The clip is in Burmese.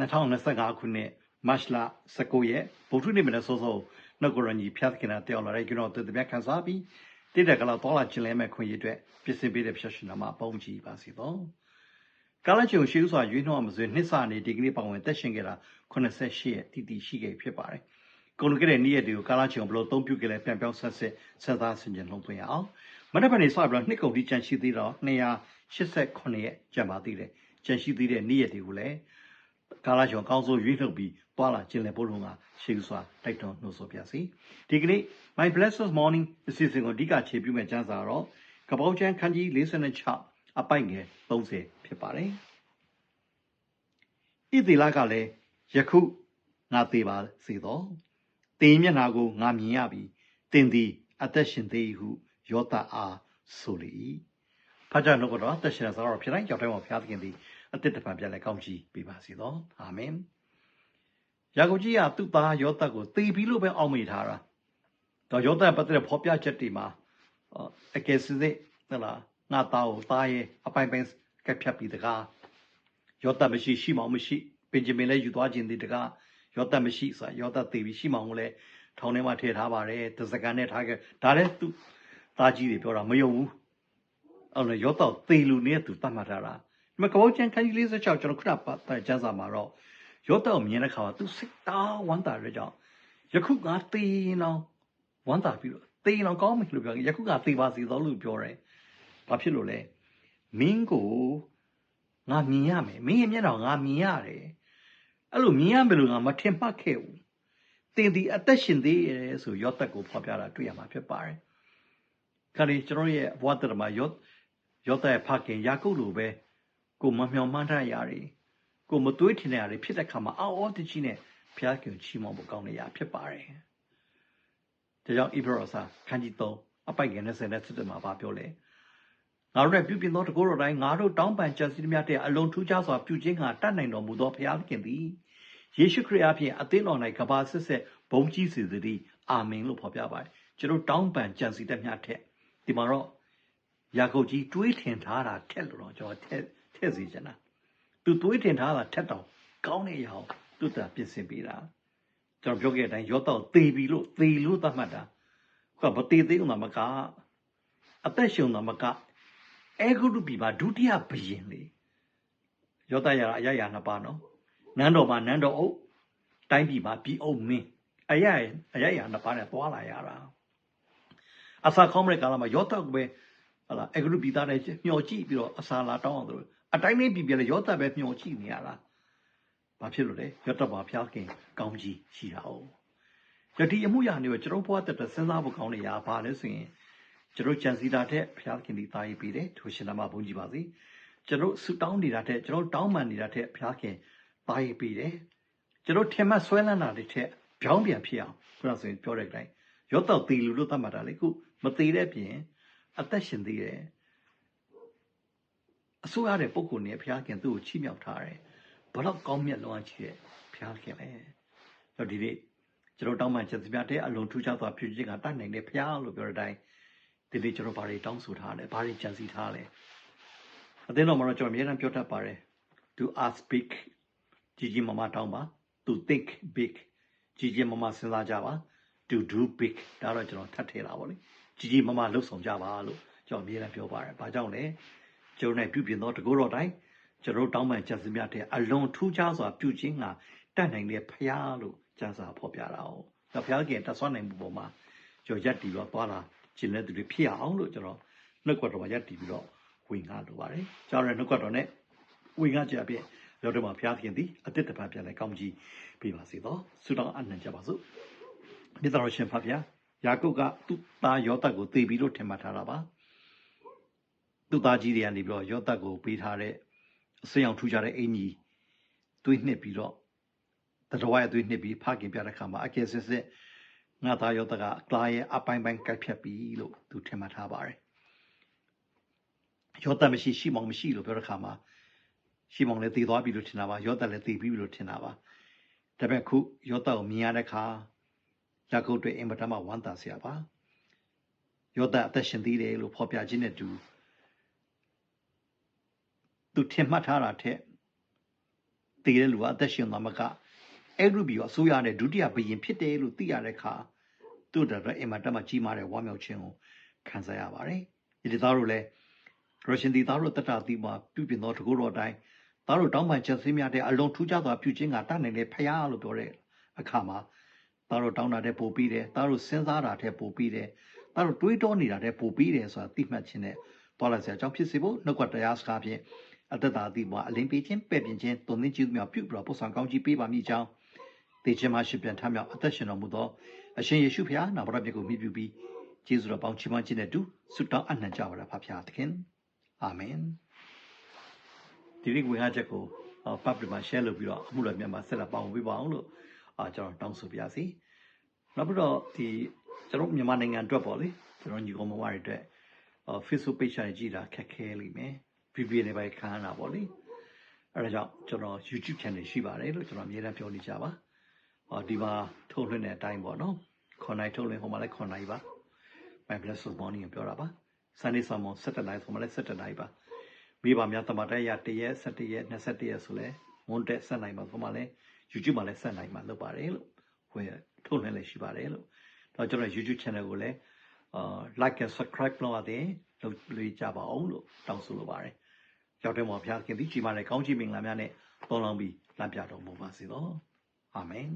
2025ခုနှစ်မတ်လ19ရက်ဗုဒ္ဓနေ့မနေ့စောစောနှုတ်ကရညီဖျက်ခင်တာတောင်းလာတဲ့ကျွန်တော်တို့တပြက်ခန်းစားပြီးတိတဲ့ကလာတော်လာခြင်းလဲမဲ့ခွင့်ရအတွက်ပြင်ဆင်ပေးတဲ့ဖြစ်ရှင်နာမှာပုံကြည့်ပါစီတော့ကာလချုံရှိဥစွာရွေးနှောမစွေနှစ်စနေဒီကနေ့ပါဝင်တက်ရှင်ခဲ့တာ88ရက်တည်တည်ရှိခဲ့ဖြစ်ပါတယ်ကုန်လူခဲ့တဲ့နေ့ရက်တွေကိုကာလချုံဘလို့သုံးပြုခဲ့လဲပြန်ပြောင်းဆက်ဆက်ဆက်သားဆင်ခြင်လုံးသွင်းရအောင်မနေ့ကနေ့စပြီးတော့နှစ်ကုန်တိကျန်ရှိသေးတော့289ရက်ကျန်ပါသေးတယ်ကျန်ရှိသေးတဲ့နေ့ရက်တွေကိုလည်း ကာလချုံအကောင်းဆုံးရွေးနှုတ်ပြီးတွာလာခြင်းလဲပို့လုံးကရှိဥစွာတိုက်တွန်းနှုတ်ဆိုပြစီဒီကနေ့ My Blessed Morning အစီအစဉ်ကိုအဓိကခြေပြုမဲ့ကျမ်းစာတော့ကပောက်ချမ်းခန်းကြီး46အပိုက်ငယ်30ဖြစ်ပါတယ်ဣသေလကလည်းယခုငါသေးပါစေတော့တင်းမျက်နှာကိုငါမြင်ရပြီတင်းသည်အသက်ရှင်သေးဟုယောသအားဆိုလေ၏ဖာကြနှုတ်ကတော့အသက်ရှင်သောတော့ဖြစ်တိုင်းကြောက်တိုင်းမှာဖျားသခင်သည် အသက်တပံပြန်လဲကောင်းချီးပေးပါစေတော့အာမင်ယာကုပ်ကြီးကသူ့သားယောသကိုသေပြီလို့ပဲအောက်မေ့ထားတာတော့ယောသပတ်သက်တဲ့ဖော်ပြချက်တွေမှာအကယ်စစစ်ဟလာငါသားကိုသားရဲ့အပိုင်ပိုင်ကက်ဖြတ်ပြီးတကားယောသမရှိရှိမောင်မရှိပင်ဂျမင်လည်းယူသွားခြင်းဒီတကားယောသမရှိဆိုယောသသေပြီရှိမောင်ကိုလည်းထောင်ထဲမှာထည့်ထားပါတယ်တစကန်နဲ့ထားခဲ့ဒါလည်းသူသားကြီးတွေပြောတာမယုံဘူးအဲ့လိုယောသသေလူနဲ့သူတတ်မှတ်ထားတာ ဒီမှာကဘောချန်ခန်းကြီး46ကျွန်တော်ခုနပတ်ကျမ်းစာမှာတော့ယောသကိုမြင်တဲ့ခါမှာသူစိတ်တောင်းဝမ်းသာရကြောင်းယခုငါသေရင်တော့ဝမ်းသာပြီးတော့သေရင်တော့ကောင်းမယ်လို့ပြောယခုငါသေပါစေသောလို့ပြောတယ်ဘာဖြစ်လို့လဲမင်းကိုငါမြင်ရမယ်မင်းရဲ့မျက်နှာငါမြင်ရတယ်အဲ့လိုမြင်ရမယ်လို့ငါမထင်မှတ်ခဲ့ဘူးတင်ဒီအသက်ရှင်သေးရဲ့ဆိုယောသက်ကိုဖော်ပြတာတွေ့ရမှာဖြစ်ပါတယ်ခါဒီကျွန်တော်ရဲ့ဘဝတရမှာယောယောသက်ဖခင်ယာကုပ်လိုပဲ ကိုမမျှော်မှန်းထားရတယ်ကိုမသွေးထင်တဲ့နေရာတွေဖြစ်တဲ့ခါမှာအော်အော်တကြီးနဲ့ဘုရားခင်ချီးမွမ်းဖို့ကောင်းနေရဖြစ်ပါတယ်ဒါကြောင့်ဣဘရောစာခန်းကြီး3အပိုက်ငယ်20နဲ့စစ်တယ်မှာပြောလဲငါတို့ရဲ့ပြုပြင်သောတကောတော်တိုင်းငါတို့တောင်းပန်ကြံစည်သမျှတဲ့အလုံးထူးခြားစွာပြုခြင်းကတတ်နိုင်တော်မူသောဘုရားခင်သည်ယေရှုခရစ်အဖင်အသင်းတော်၌ကဘာဆက်ဆက်ဘုံကြီးစေသတည်းအာမင်လို့ဖော်ပြပါတယ်ကျွန်တော်တောင်းပန်ကြံစည်သမျှထက်ဒီမှာတော့ ယာကုပ်ကြီးတွေးထင်ထားတာထက်လို့တော့ကျွန်တော်ထက်ထည့်စီချင်တာသူတွေးထင်ထားတာထက်တော့ကောင်းတဲ့အရာကိုသူတပြင်ဆင်ပေးတာကျွန်တော်ပြောခဲ့တဲ့အတိုင်းရောတော့သေပြီလို့သေလို့သတ်မှတ်တာခုကမသေသေးဘူးမကအသက်ရှင်တော့မကအဲဂုတုပြီပါဒုတိယဘယင်လေယောသရာအရရာနှစ်ပါးနော်နန်းတော်မှာနန်းတော်အုပ်တိုင်းပြည်မှာပြည်အုပ်မင်းအရအရရာနှစ်ပါးနဲ့သွားလာရတာအစာခေါင်းမဲ့ကာလမှာယောသကပဲ ဟလာအဂရုပိသားနဲ့မျောကြည့်ပြီးတော့အစာလာတောင်းအောင်သူအတိုင်းလေးပြည်ပြလဲယောသပဲမျောကြည့်နေရတာဘာဖြစ်လို့လဲယောသဘာဖျားခင်ကောင်းကြီးရှိတာ哦ယတိအမှုရာနေကိုကျွန်တော်ဘဝတက်တဲ့စဉ်းစားဖို့ကောင်းနေရပါလဲဆိုရင်ကျွန်တော်ကြံစည်တာတဲ့ဘုရားခင်ဒီတာရေးပေးတယ်ထိုရှင်နာမဘုန်းကြီးပါစေကျွန်တော်ဆူတောင်းနေတာတဲ့ကျွန်တော်တောင်းပန်နေတာတဲ့ဘုရားခင်တာရေးပေးတယ်ကျွန်တော်ထင်မှတ်ဆွဲလန်းတာတွေတဲ့ပြောင်းပြန်ဖြစ်အောင်ခုနဆိုရင်ပြောတဲ့အတိုင်းရောတော့တည်လူလို့သတ်မှတ်တာလေခုမတည်တဲ့ပြင် အသက်ရှင်သေးတယ်အစိုးရတဲ့ပုံကိုနေဘုရားခင်သူ့ကိုချီးမြှောက်ထားတယ်ဘလောက်ကောင်းမြတ်လွန်ချီတဲ့ဘုရားခင်လေတော့ဒီနေ့ကျွန်တော်တောင်းပန်ချက်စပြတဲ့အလုံးထူးခြားစွာပြုခြင်းကတတ်နိုင်တဲ့ဘုရားလို့ပြောတဲ့အတိုင်းဒီနေ့ကျွန်တော်ဘာတွေတောင်းဆိုထားလဲဘာတွေကြံစည်ထားလဲအသင်းတော်မှာတော့ကျွန်တော်အများအားပြောတတ်ပါတယ် to ask big ကြီးကြီးမားမားတောင်းပါ to think big ကြီးကြီးမားမားစဉ်းစားကြပါ to do big ဒါတော့ကျွန်တော်ထပ်ထည့်တာပါလေ ကြီးကြီးမားမားလှုပ်ဆောင်ကြပါလို့ကျွန်တော်အများအားပြောပါတယ်ဘာကြောင့်လဲကျွန်တော်နဲ့ပြုပြင်သောတကောတော်တိုင်းကျွန်တော်တောင်းပန်ကြံစည်များတဲ့အလွန်ထူးခြားစွာပြုခြင်းကတတ်နိုင်တဲ့ဖရားလို့ကျမ်းစာဖော်ပြတာ哦။ဒါဖရားခင်တဆွမ်းနိုင်မှုပေါ်မှာကျွန်တော်ရက်တီတော့သွားလာကျင်တဲ့သူတွေဖြစ်အောင်လို့ကျွန်တော်နှုတ်ကတော်မှာရက်တီပြီးတော့ဝင်ကားလိုပါတယ်။ကျွန်တော်နှုတ်ကတော်နဲ့ဝင်ကားကြပြည့်ရောက်တော့မှဖရားခင်သည်အတိတ်တပတ်ပြန်လဲကောင်းကြီးပေးပါစေတော့ဆုတောင်းအနံ့ကြပါစို့။မြတ်တော်ရှင်ဖဖရား ယာကုပ်ကသူ့သားယောသတ်ကိုသေပြီးလို့ထင်မှတ်ထားတာပါ။သူ့သားကြီးတွေကနေပြီးတော့ယောသတ်ကိုပေးထားတဲ့အစိမ်းအောင်ထူကြတဲ့အင်ကြီးသွေးနှစ်ပြီးတော့တတော်ရဲ့သွေးနှစ်ပြီးဖခင်ပြတဲ့ခါမှာအကယ်စစ်စစ်ငါသားယောသကအကလာရဲ့အပိုင်းပိုင်းကိုက်ဖြတ်ပြီးလို့သူထင်မှတ်ထားပါတယ်ယောသမရှိရှိမောင်မရှိလို့ပြောတဲ့ခါမှာရှိမောင်လည်းတည်သွားပြီလို့ထင်တာပါယောသလည်းတည်ပြီလို့ထင်တာပါဒါပေမဲ့ခုယောသကိုမြင်ရတဲ့ခါ ယာကုပ်တွေအင်မတန်မှဝမ်းသာစရာပါယောသအသက်ရှင်သေးတယ်လို့ဖော်ပြခြင်းနဲ့တူသူထင်မှတ်ထားတာထက်တည်တဲ့လူကအသက်ရှင်သွားမကအဲ့လူပြီးတော့အစိုးရနဲ့ဒုတိယဘရင်ဖြစ်တယ်လို့သိရတဲ့အခါသူ့အတွက်အင်မတန်မှကြီးမားတဲ့ဝမ်းမြောက်ခြင်းကိုခံစားရပါတယ်ဒီလိုသားတို့လည်းရရှင်ဒီသားတို့တတတိမှာပြုပြင်သောတကူတော်အတိုင်းသားတို့တောင်းပန်ချက်စည်းများတဲ့အလုံးထူးခြားစွာပြုခြင်းကတတ်နိုင်တဲ့ဖရားလို့ပြောတဲ့အခါမှာ သားတို့တောင်းတာတဲ့ပို့ပြီးတယ်သားတို့စဉ်းစားတာတဲ့ပို့ပြီးတယ်သားတို့တွေးတောနေတာတဲ့ပို့ပြီးတယ်ဆိုတာသိမှတ်ခြင်းနဲ့တော်လိုက်စရာအကြောင်းဖြစ်စေဖို့နှုတ်ကတရားစကားဖြင့်အတ္တတာအတိမှာအလင်းပေးခြင်းပဲ့ပြင်ခြင်းတုံသင်းခြင်းများပြုပြီးတော့ပို့ဆောင်ကောင်းကြီးပေးပါမိကြောင်းတေခြင်းမရှိပြန်ထမြောက်အသက်ရှင်တော်မူသောအရှင်ယေရှုဖခင်နာမတော်မြတ်ကိုမြည်ပြုပြီးကျေးဇူးတော်ပေါင်းချီးမွမ်းခြင်းနဲ့တူဆုတောင်းအနှံကြပါလားဖခင်သခင်အာမင်ဒီနေ့ဝင်ဟာချက်ကိုပတ်ပြမှာ share လုပ်ပြီးတော့အမှုတော်မြတ်မှာဆက်လက်ပေါင်းပေးပါအောင်လို့ အာကျွန်တော်တောင်းဆိုပါရစေနောက်ပြီးတော့ဒီကျွန်တော်မြန်မာနိုင်ငံအတွက်ပေါ့လေကျွန်တော်ညီကောင်မမတွေအတွက် Facebook page နဲ့ကြည့်တာခက်ခဲလိမ့်မယ် VPN နဲ့ပဲခံရတာပေါ့လေအဲဒါကြောင့်ကျွန်တော် YouTube channel ရှိပါတယ်လို့ကျွန်တော်အမြဲတမ်းပြောနေကြပါဟောဒီမှာထုတ်လွှင့်တဲ့အတိုင်းပေါ့နော်ခွန်နိုင်ထုတ်လွှင့်ဟိုမှာလည်းခွန်နိုင်ပါ My Blessed Morning ကိုပြောတာပါ Sunday Sermon 7နိုင်ဆိုမှလည်း7နိုင်ပါမိဘများတမန်တော်ရ1ရက်7ရက်21ရက်ဆိုလဲမွန်တက်7နိုင်ပါဆိုမှလည်း YouTube မှာလည်း7နိုင်ပါလုပ်ပါတယ်လို့ဝင်ထုတ်လွှင့်လည်းရှိပါတယ်လို့တော့ကျွန်တော် YouTube channel ကိုလည်းအာ like and subscribe လုပ်ရတယ်လုပ်လို့ကြပါအောင်လို့တောင်းဆိုလိုပါတယ်ရောက်တဲ့မှာဘုရားခင်ဒီကြီးမားတဲ့ကောင်းချီးမင်္ဂလာများနဲ့တော်လောင်းပြီးလမ်းပြတော်မူပါစေသောအာမင်